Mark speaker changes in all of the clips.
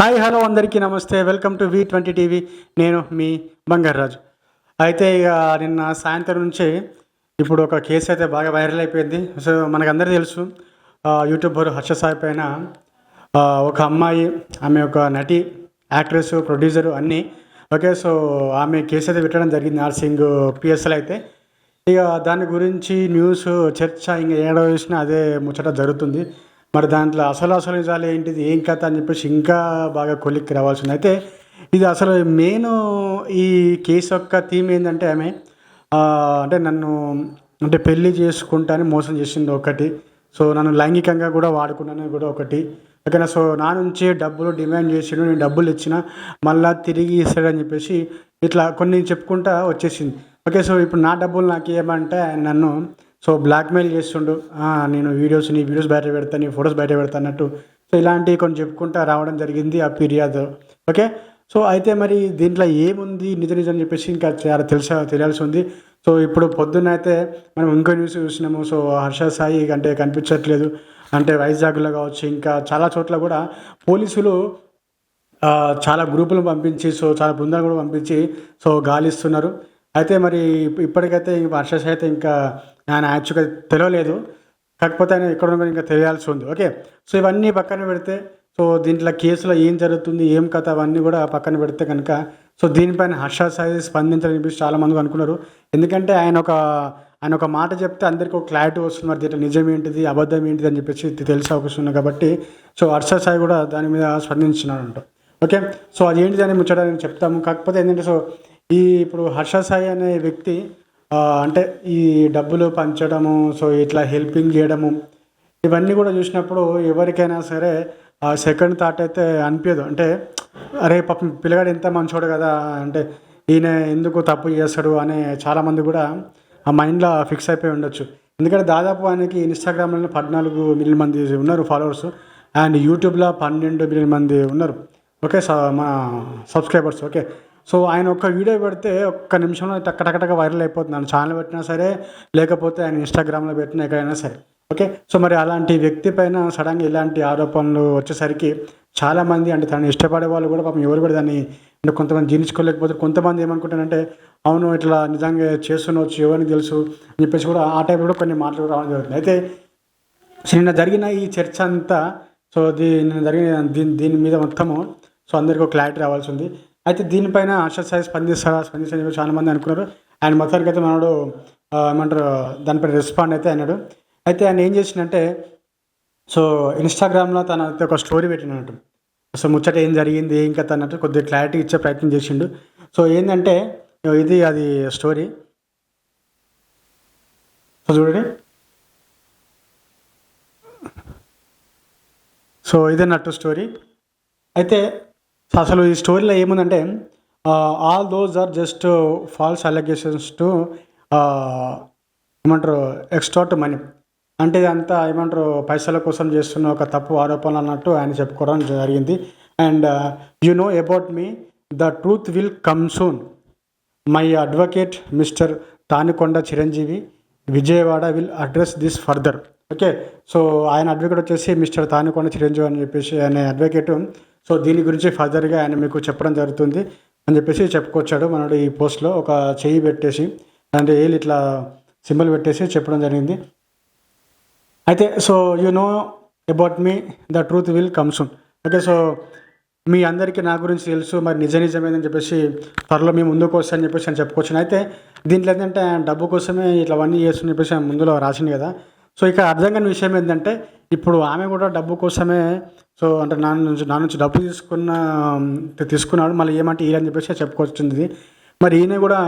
Speaker 1: Hi hello అందరికీ నమస్తే. Welcome to V twenty TV నేను మీ బంగారాజు అయితే ఇక నిన్న సాయంత్రం నుంచి ఇప్పుడు ఒక కేసు అయితే బాగా వైరల్ అయిపోయింది. సో మనకందరికీ తెలుసు యూట్యూబర్ హర్ష సాయి పైన ఒక అమ్మాయి ఆమె ఒక నటి యాక్ట్రెస్ ప్రొడ్యూసర్ అన్నీ. ఓకే సో ఆమె కేసు అయితే పెట్టడం జరిగింది నర్సింగ్ పిఎస్ఎల్ అయితే. ఇక దాని గురించి న్యూస్ చర్చ ఇంకా ఏడవ వేసినా అదే ముచ్చట జరుగుతుంది. మరి దాంట్లో అసలు అసలు నిజాలు ఏంటిది? ఏం కథ అని చెప్పేసి ఇంకా బాగా కొలిక్కి రావాల్సింది. అయితే ఇది అసలు మెయిన్ ఈ కేసు యొక్క థీమ్ ఏంటంటే ఆమె అంటే నన్ను అంటే పెళ్ళి చేసుకుంటానని మోసం చేసింది ఒకటి. సో నన్ను లైంగికంగా కూడా వాడుకున్నాను కూడా ఒకటి. ఓకేనా? సో నా నుంచి డబ్బులు డిమాండ్ చేసిండు నేను డబ్బులు ఇచ్చిన మళ్ళా తిరిగి ఇస్తాడని చెప్పేసి ఇట్లా కొన్ని చెప్పుకుంటా వచ్చేసింది. ఓకే? సో ఇప్పుడు నా డబ్బులు నాకు ఏమంటే ఆయన నన్ను సో బ్లాక్మెయిల్ చేస్తుండు. నేను వీడియోస్ నీ వీడియోస్ బయట పెడతా నీ ఫొటోస్ బయట పెడతా అన్నట్టు. సో ఇలాంటివి కొన్ని చెప్పుకుంటా రావడం జరిగింది ఆ ఫిర్యాదు ఓకే సో అయితే మరి దీంట్లో ఏముంది నిజ నిజం చెప్పేసి ఇంకా చాలా తెలుసా తెలియాల్సి ఉంది. సో ఇప్పుడు పొద్దున్న అయితే మనం ఇంకో న్యూస్ చూసినాము. సో హర్ష సాయి అంటే కనిపించట్లేదు. అంటే వైజాగ్లో కావచ్చు ఇంకా చాలా చోట్ల కూడా పోలీసులు చాలా గ్రూపులు పంపించి సో చాలా బృందాలు కూడా పంపించి సో గాలిస్తున్నారు. అయితే మరి ఇప్పటికైతే ఇంక హర్షస్ అయితే ఇంకా ఆయన యాక్చువల్గా తెలియలేదు కాకపోతే ఆయన ఎక్కడ ఇంకా తెలియాల్సి ఉంది. ఓకే. సో ఇవన్నీ పక్కన పెడితే సో దీంట్లో కేసులో ఏం జరుగుతుంది ఏం కథ అవన్నీ కూడా పక్కన పెడితే కనుక సో దీనిపైన హర్ష సాయి స్పందించాలని చెప్పేసి చాలా మంది అనుకున్నారు. ఎందుకంటే ఆయన ఒక ఆయన ఒక మాట చెప్తే అందరికీ ఒక క్లారిటీ వస్తుంది. మరి దీంట్లో నిజం ఏంటిది అబద్ధం ఏంటిది అని చెప్పేసి తెలిసే అవకాశం ఉంది కాబట్టి సో హర్ష సాయి కూడా దాని మీద స్పందించినారంట. ఓకే. సో అది ఏంటిది అని ముచ్చట నేను చెప్తాము. కాకపోతే ఏంటంటే సో ఈ ఇప్పుడు హర్ష సాయి అనే వ్యక్తి అంటే ఈ డబ్బులు పంచడము సో ఇట్లా హెల్పింగ్ చేయడము ఇవన్నీ కూడా చూసినప్పుడు ఎవరికైనా సరే సెకండ్ థాట్ అయితే అనిపించదు అంటే అరే పాపం పిల్లగాడు ఎంత మంచోడు కదా అంటే ఈయన ఎందుకు తప్పు చేస్తాడు అనే చాలామంది కూడా ఆ మైండ్లో ఫిక్స్ అయిపోయి ఉండొచ్చు. ఎందుకంటే దాదాపు ఆయనకి ఇన్స్టాగ్రామ్లో పద్నాలుగు మిలియన్ మంది ఉన్నారు ఫాలోవర్స్ అండ్ యూట్యూబ్లో పన్నెండు మిలియన్ మంది ఉన్నారు. ఓకే స మన సబ్స్క్రైబర్స్ ఓకే. సో ఆయన ఒక వీడియో పెడితే ఒక్క నిమిషంలో టక్క వైరల్ అయిపోతుంది. ఆయన ఛానల్ పెట్టినా సరే లేకపోతే ఆయన ఇన్స్టాగ్రామ్లో పెట్టినా ఎక్కడైనా సరే. ఓకే? సో మరి అలాంటి వ్యక్తి పైన సడన్గా ఇలాంటి ఆరోపణలు వచ్చేసరికి చాలామంది అంటే తనని ఇష్టపడే వాళ్ళు కూడా పాపం ఎవరు కూడా దాన్ని అంటే కొంతమంది జీర్ణించుకోలేకపోతే కొంతమంది ఏమనుకుంటారంటే అవును ఇట్లా నిజంగా చేస్తుండవచ్చు ఎవరికి తెలుసు అని చెప్పేసి కూడా ఆ టైంలో కూడా కొన్ని మాటలు కూడా రావడం జరుగుతుంది. అయితే సో నిన్న జరిగిన ఈ చర్చ అంతా సో దీని జరిగిన దీని దీని మీద మొత్తము సో అందరికీ క్లారిటీ రావాల్సి ఉంది. అయితే దీనిపైన అర్షద్ సాయి స్పందిస్తారా? స్పందిస్తారని చెప్పి అనుకున్నారు. ఆయన మొత్తానికి అయితే మనడు ఏమంటారు దానిపైన రెస్పాండ్ అయితే అన్నాడు. అయితే ఆయన ఏం చేసిందంటే సో ఇన్స్టాగ్రామ్లో తన అయితే ఒక స్టోరీ పెట్టినట్టు సో ముచ్చట ఏం జరిగింది ఏం కథ అన్నట్టు కొద్దిగా క్లారిటీ ఇచ్చే ప్రయత్నం చేసిండు. సో ఏంటంటే ఇది అది స్టోరీ సో చూడండి. సో ఇదన్నట్టు స్టోరీ అయితే అసలు ఈ స్టోరీలో ఏముందంటే all those are just false allegations to ఏమంటారు ఎక్స్ట్రాట్ మనీ అంటే ఇదంతా ఏమంటారు పైసల కోసం చేస్తున్న ఒక తప్పు ఆరోపణలు అన్నట్టు ఆయన చెప్పుకోవడం జరిగింది. And you know about me the truth will come soon my advocate mister Tanikonda Chiranjeevi Vijayawada will address this further okay so ఆయన అడ్వకేట్ వచ్చేసి మిస్టర్ తానికొండ చిరంజీవి అని చెప్పేసి ఆయన అడ్వకేటు సో దీని గురించి ఫర్దర్గా ఆయన మీకు చెప్పడం జరుగుతుంది అని చెప్పేసి చెప్పుకొచ్చాడు మనోడు ఈ పోస్ట్లో ఒక చెయ్యి పెట్టేసి అంటే ఏళ్ళు ఇట్లా సింబల్ పెట్టేసి చెప్పడం జరిగింది. అయితే so you know about me the truth will come soon. Okay so మీ అందరికీ నా గురించి తెలుసు మరి నిజ నిజమేదని చెప్పేసి త్వరలో మీ ముందుకు వస్తాయని చెప్పేసి నేను చెప్పుకోవచ్చు అయితే దీంట్లో ఏంటంటే ఆయన డబ్బు కోసమే ఇట్లా అవన్నీ చేస్తుని చెప్పేసి ఆయన ముందులో రాసింది కదా సో ఇక అర్థం కాని విషయం ఏంటంటే ఇప్పుడు ఆమె కూడా డబ్బు కోసమే సో అంటే నా నుంచి నా నుంచి డబ్బు తీసుకున్న తీసుకున్నాడు మళ్ళీ ఏమంటే ఈయన అని చెప్పేసి చెప్పుకొచ్చింది ఇది. మరి ఈయన కూడా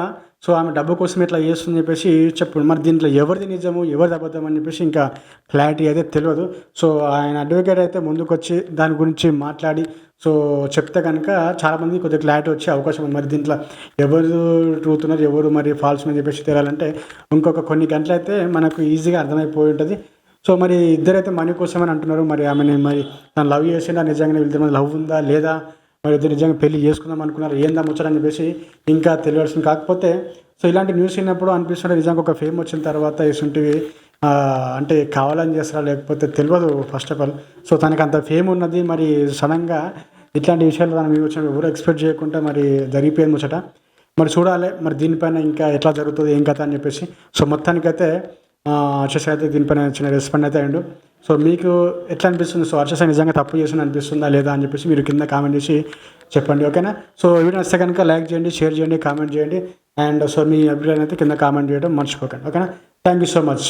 Speaker 1: సో ఆమె డబ్బు కోసం ఇట్లా చేస్తుందని చెప్పేసి చెప్పండి. మరి దీంట్లో ఎవరిది నిజము ఎవరిది అబద్ధం అని చెప్పేసి ఇంకా క్లారిటీ అయితే తెలియదు. సో ఆయన అడ్వకేట్ అయితే ముందుకు వచ్చి దాని గురించి మాట్లాడి సో చెప్తే కనుక చాలామంది కొద్దిగా క్లారిటీ వచ్చే అవకాశం ఉంది. మరి దీంట్లో ఎవరు ట్రూత్ ఉన్నారు ఎవరు మరి ఫాల్స్ అని చెప్పేసి తెలియాలంటే ఇంకొక కొన్ని గంటలు అయితే మనకు ఈజీగా అర్థమైపోయి ఉంటుంది. సో మరి ఇద్దరైతే మనీ కోసమని అంటున్నారు. మరి ఆమెని మరి తను లవ్ చేసిందా నిజంగానే వీళ్ళిద్దరి లవ్ ఉందా లేదా మరి ఇద్దరు నిజంగా పెళ్ళి చేసుకుందాం అనుకున్నారు. ఏందా ముచ్చటని చెప్పేసి ఇంకా తెలియాల్సింది. కాకపోతే సో ఇలాంటి న్యూస్ విన్నప్పుడు అనిపిస్తుంటే నిజంగా ఒక ఫేమ్ వచ్చిన తర్వాత ఇసుంటివి అంటే కావాలని చేస్తారా లేకపోతే తెలియదు ఫస్ట్ ఆఫ్ ఆల్ సో తనకి అంత ఫేమ్ ఉన్నది మరి సడన్గా ఇట్లాంటి విషయాలు మనం వచ్చిన ఎవరు ఎక్స్పెక్ట్ చేయకుండా మరి జరిగిపోయింది ముచ్చట. మరి చూడాలి మరి దీనిపైన ఇంకా ఎట్లా జరుగుతుంది ఏం కథ అని చెప్పేసి. సో మొత్తానికైతే ఆ, అయితే దీనిపైన చిన్న రెస్పాండ్ అయితే అయ్యిండు. సో మీకు ఎట్లా అనిపిస్తుంది? సో హర్ష నిజంగా తప్పు చేసిన అనిపిస్తుందా లేదా అని చెప్పేసి మీరు కింద కామెంట్ చేసి చెప్పండి ఓకేనా సో వీడియో నచ్చితే కనుక లైక్ చేయండి షేర్ చేయండి కామెంట్ చేయండి. అండ్ సో మీ అభిప్రాయం అయితే కింద కామెంట్ చేయడం మర్చిపోకండి ఓకేనా థ్యాంక్ యూ సో మచ్